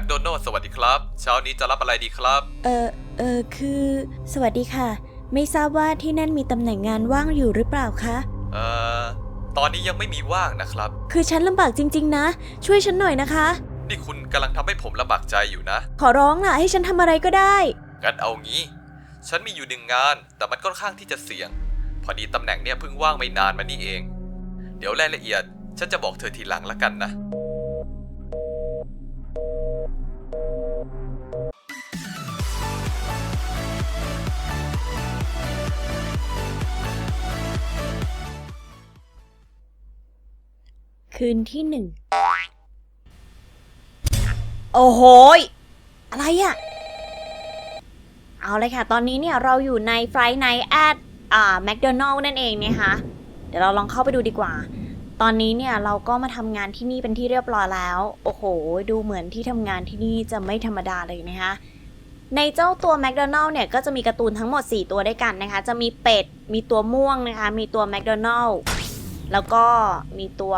คโดนัลสวัสดีครับ เช้านี้จะรับอะไรดีครับ เออเออคือ สวัสดีค่ะ ไม่ทราบว่าที่นั่นมีตำแหน่งงานว่างอยู่หรือเปล่าคะ เอ่อ ตอนนี้ยังไม่มีว่างนะครับ คือฉันลำบากจริง ๆ นะ ช่วยฉันหน่อยนะคะ นี่คุณกำลังทำให้ผมลำบากใจอยู่นะ ขอร้องล่ะให้ฉันทำอะไรก็ได้ งั้นเอางี้ ฉันมีอยู่หนึ่งงาน แต่มันค่อนข้างที่จะเสี่ยง พอดีตำแหน่งเนี่ยเพิ่งว่างไม่นานมานี่เอง เดี๋ยวรายละเอียด ฉันจะบอกเธอทีหลังละกันนะ คืนที่หนึ่ง โอ้โหยอะไรอะเอาเลยค่ะ ตอนนี้เนี่ยเราอยู่ใน Friday Night at อ่า McDonald นั่นเองนะคะเดี๋ยวเราลองเข้าไปดูดีกว่า ตอนนี้เนี่ยเราก็มาทำงานที่นี่เป็นที่เรียบร้อยแล้ว โอ้โห ดูเหมือนที่ทำงานที่นี่จะไม่ธรรมดาเลยนะคะในเจ้าตัว McDonald เนี่ยก็จะมีการ์ตูนทั้งหมด 4 ตัวด้วยกันนะคะ จะมีเป็ด มีตัวม่วงนะคะ มีตัว McDonald แล้วก็มีตัว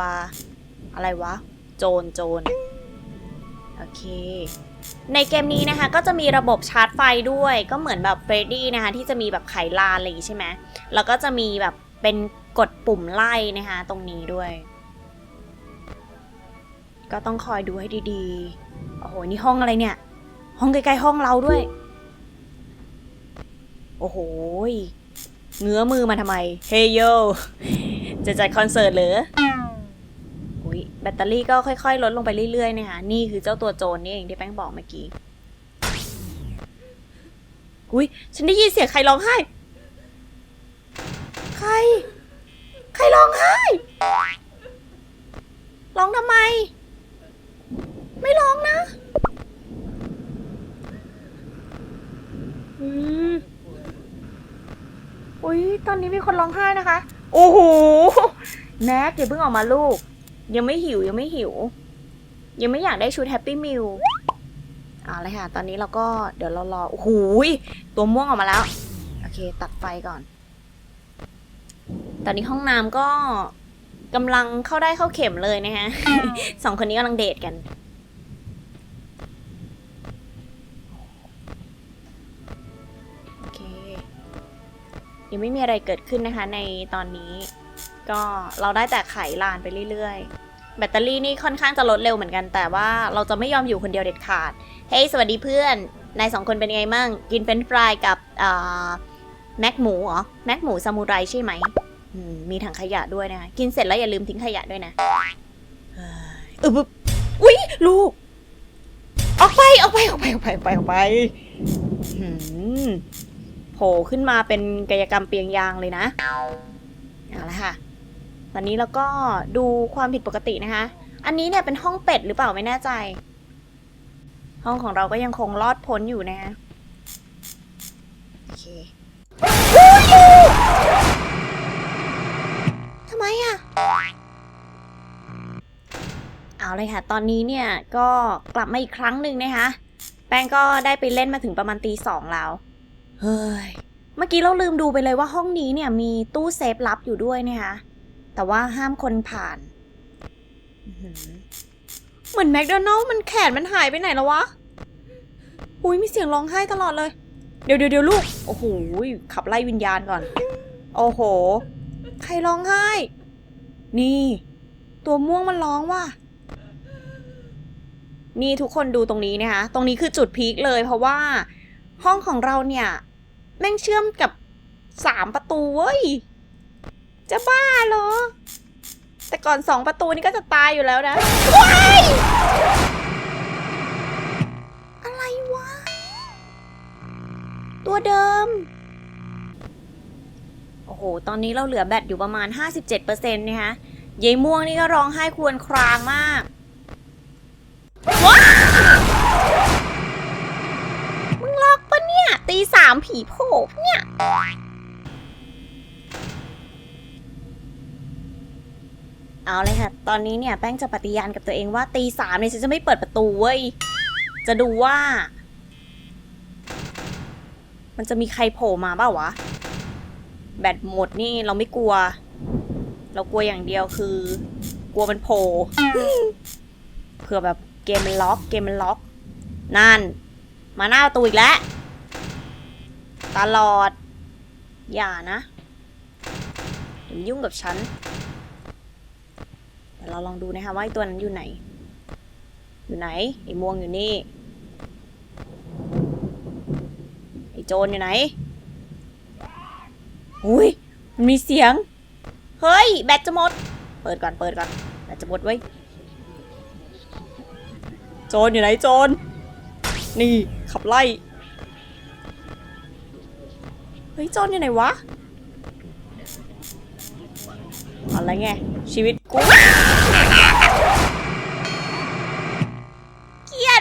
อะไรวะ โจรโจรโอเค ในเกมนี้นะคะ ก็จะมีระบบชาร์จไฟด้วย ก็เหมือนแบบเฟรดดี้นะคะ ที่จะมีแบบไขลานอะไรอย่างงี้ใช่ไหมแล้วก็จะมีแบบเป็นกดปุ่มไล่นะคะ ตรงนี้ด้วย ก็ต้องคอยดูให้ดีๆ โอ้โห นี่ห้องอะไรเนี่ย ห้องใกล้ๆห้องเราด้วย โอ้โหยเงื้อมือมาทำไม เฮยโย จะจัดคอนเสิร์ตเหรออุ้ยแบ ตเตอรี่ก็ค่อยๆ ลดลงไปเรื่อยๆนะคะนี่คือเจ้าตัวโจรนี่เองที่แป้งบอกเมื่อกี้อุ้ยฉันได้ยินเสียงใครร้องไห้ ใคร ใครร้องไห้ ร้องทำไม ไม่ร้องนะ อืมอุ้ยตอนนี้มีคนร้องไห้นะคะ โอ้โห แน็กอย่าเพิ่งออกมาลูก ยังไม่หิวยังไม่หิว ยังไม่อยากได้ชุดแฮปปี้มิลเอาเลยค่ะ ตอนนี้เราก็เดี๋ยวเรารอโอ้โหตัวม่วงออกมาแล้ว โอเค ตัดไฟก่อน ตอนนี้ห้องน้ำก็กำลังเข้าได้เข้าเข็มเลยนะคะสองคนนี้กำลังเดทกัน โอเค ยังไม่มีอะไรเกิดขึ้นนะคะในตอนนี้ ก็เราได้แต่ไขลานไปเรื่อยๆ แบตเตอรี่นี่ค่อนข้างจะลดเร็วเหมือนกัน แต่ว่าเราจะไม่ยอมอยู่คนเดียวเด็ดขาด เฮ้ยสวัสดีเพื่อน นายสองคนเป็นไงมั่ง กินเฟรนช์ฟรายกับแม็กหมูเหรอ แม็กหมูซามูไรใช่ไหมมมีถังขยะด้วยนะ กินเสร็จแล้วอย่าลืมทิ้งขยะด้วยนะเฮ้ยเอออุ๊ย ลูก ออกไป ออกไป ออกไป ออกไปออกไปออกไปโผล่ขึ้นมาเป็นกายกรรมเปียงยางเลยนะเอาละค่ะ ตอนนี้เราก็ดูความผิดปกตินะคะ อันนี้เนี่ยเป็นห้องเป็ดหรือเปล่าไม่แน่ใจ ห้องของเราก็ยังคงรอดพ้นอยู่นะโอเคทำไมอะเอาเลยค่ะ ตอนนี้เนี่ยก็กลับมาอีกครั้งหนึ่งนะคะ แป้งก็ได้ไปเล่นมาถึงประมาณตีสองแล้ว เฮ้ย เมื่อกี้เราลืมดูไปเลยว่าห้องนี้เนี่ยมีตู้เซฟลับอยู่ด้วยนะคะ แต่ว่าห้ามคนผ่าน เหมือนแมคโดนัลล์มันแขนมันหายไปไหนแล้ววะ อุ้ยมีเสียงร้องไห้ตลอดเลย เดี๋ยวเดี๋ยวเดี๋ยวลูก โอ้โหขับไล่วิญญาณก่อน โอ้โห ใครร้องไห้ นี่ ตัวม่วงมันร้องว่ะนี่ทุกคนดูตรงนี้นะคะ ตรงนี้คือจุดพีคเลยเพราะว่า ห้องของเราเนี่ย แม่งเชื่อมกับสามประตูเว้ย จะบ้าเหรอ แต่ก่อนสองประตูนี่ก็จะตายอยู่แล้วนะว้ายอะไรวะ ตัวเดิม โอ้โห ตอนนี้เราเหลือแบตอยู่ประมาณ 57%นะคะยายม่วงนี่ก็ร้องไห้ครวรครางมากว้ายมึงล็อกปะเนี่ย ตีสามผีโผล่ปะเนี่ย เอาเลยค่ะ ตอนนี้เนี่ยแป้งจะปฏิญาณกับตัวเองว่าตีสามเนี่ยฉันจะไม่เปิดประตูเว้ย จะดูว่า มันจะมีใครโผล่มาเปล่าวะ แบตหมดนี่เราไม่กลัว เรากลัวอย่างเดียวคือ กลัวมันโผล่เผื่อแบบเกมมันล็อกเกมมันล็อกนั่น มาหน้าประตูอีกแล้ว ตลอด อย่านะอย่ามายุ่งกับฉัน เดี๋ยวเราลองดูนะคะว่าไอ้ตัวนั้นอยู่ไหน อยู่ไหนไอ้ม่วงอยู่นี่ไอ้โจรอยู่ไหนอุ้ยมันมีเสียง เฮ้ย แบตจะหมด เปิดก่อนเปิดก่อนแบตจะหมดไว้โจรอยู่ไหนโจรนี่ขับไล่เฮ้ยโจรอยู่ไหนวะอะไรไงชีวิตกู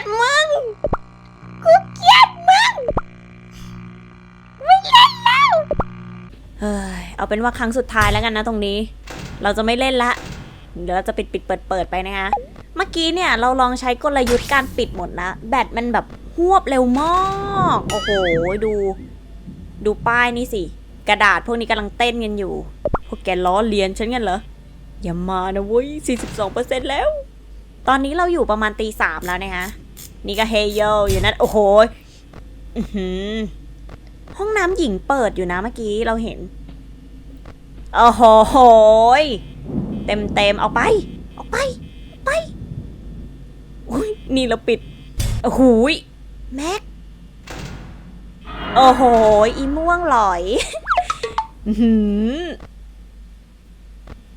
ดมึง กูเกลียดมึง ไม่เล่นแล้ว เฮ้ย เอาเป็นว่าครั้งสุดท้ายแล้วกันนะตรงนี้ เราจะไม่เล่นละ เดี๋ยวเราจะปิดปิดเปิดเปิดไปนะคะ เมื่อกี้เนี่ยเราลองใช้กลยุทธ์การปิดหมดแล้วแบตมันแบบหวบเร็วมาก โอ้โห ดู ดูป้ายนี่สิ กระดาษพวกนี้กำลังเต้นกันอยู่ พวกแกล้อเลียนฉันกันเหรอ อย่ามานะเว้ย 42%แล้ว ตอนนี้เราอยู่ประมาณตีสามแล้วนะคะ นี่ก็เฮโยอยู่นั่นโอ้โหห้องน้ำหญิงเปิดอยู่นะเมื่อกี้เราเห็น โอ้โหเต็มเต็มเอาไป เอาไป ไปอุ้ยนี่เราปิดโอ้โหแม็ก โอ้โหอีม่วงหลอย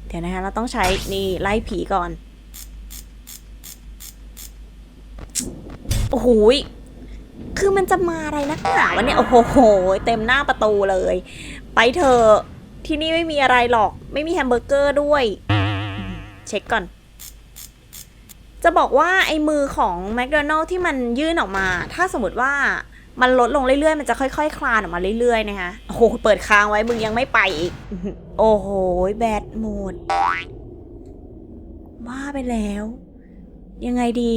เดี๋ยวนะคะเราต้องใช้นี่ไล่ผีก่อน โอ้โหยคือมันจะมาอะไรนักหนาวะเนี่ย โอ้โห เต็มหน้าประตูเลย ไปเถอะที่นี่ไม่มีอะไรหรอก ไม่มีแฮมเบอร์เกอร์ด้วย เช็คก่อน จะบอกว่าไอ้มือของแม d โดนัล s ที่มันยื่นออกมา ถ้าสมมติว่ามันลดลงเรื่อยๆ มันจะค่อยๆ คลานออกมาเรื่อยๆ นะคะโอ้โห เปิดค้างไว้ มึงยังไม่ไปอีก โอ้โห แบตหมดบ้าไปแล้ว ยังไงดี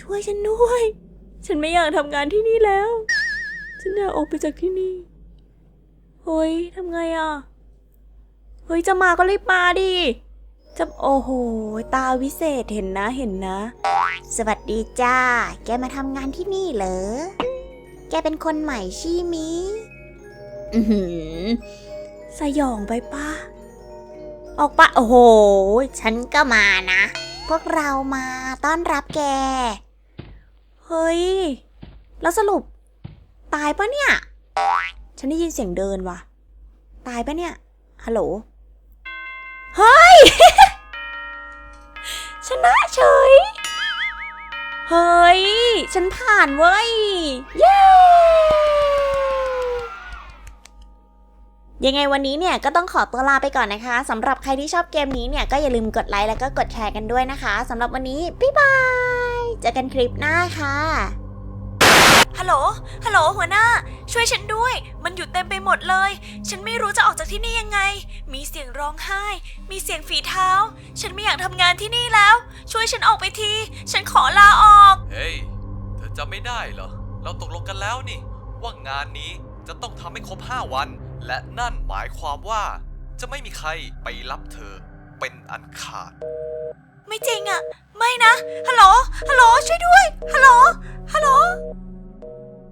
ช่วยฉันด้วย ฉันไม่อยากทำงานที่นี่แล้ว ฉันอยากออกไปจากที่นี่ เฮ้ยทำไงอะ เฮ้ยจะมาก็รีบมาดิ จะโอ้โห ตาวิเศษเห็นนะเห็นนะ สวัสดีจ้า แกมาทำงานที่นี่เหรอ แกเป็นคนใหม่ใช่มิอือหือ สยองไปป้าออกปะโอ้โห ฉันก็มานะ พวกเรามาต้อนรับแก เฮ้ย แล้วสรุป ตายปะเนี่ย ฉันได้ยินเสียงเดินว่ะ ตายปะเนี่ย ฮัลโหล เฮ้ย ชนะเฉย เฮ้ย ฉันผ่านเว้ย เย้ยังไงวันนี้เนี่ยก็ต้องขอตัวลาไปก่อนนะคะสำหรับใครที่ชอบเกมนี้เนี่ยก็อย่าลืมกดไลค์แล้วก็กดแชร์กันด้วยนะคะสำหรับวันนี้ บ๊ายบาย เจอกันคลิปหน้าค่ะ ฮัลโหล ฮัลโหลหัวหน้า ช่วยฉันด้วย มันอยู่เต็มไปหมดเลย ฉันไม่รู้จะออกจากที่นี่ยังไง มีเสียงร้องไห้ มีเสียงฝีเท้า ฉันไม่อยากทำงานที่นี่แล้ว ช่วยฉันออกไปที ฉันขอลาออก เฮ้ย เธอจำไม่ได้เหรอ เราตกลงกันแล้วนี่ ว่างานนี้จะต้องทำให้ครบ 5 วัน และนั่นหมายความว่า จะไม่มีใครไปรับเธอเป็นอันขาด ไม่จริงอะไม่นะฮัลโหลฮัลโหลช่วยด้วยฮัลโหลฮัลโหล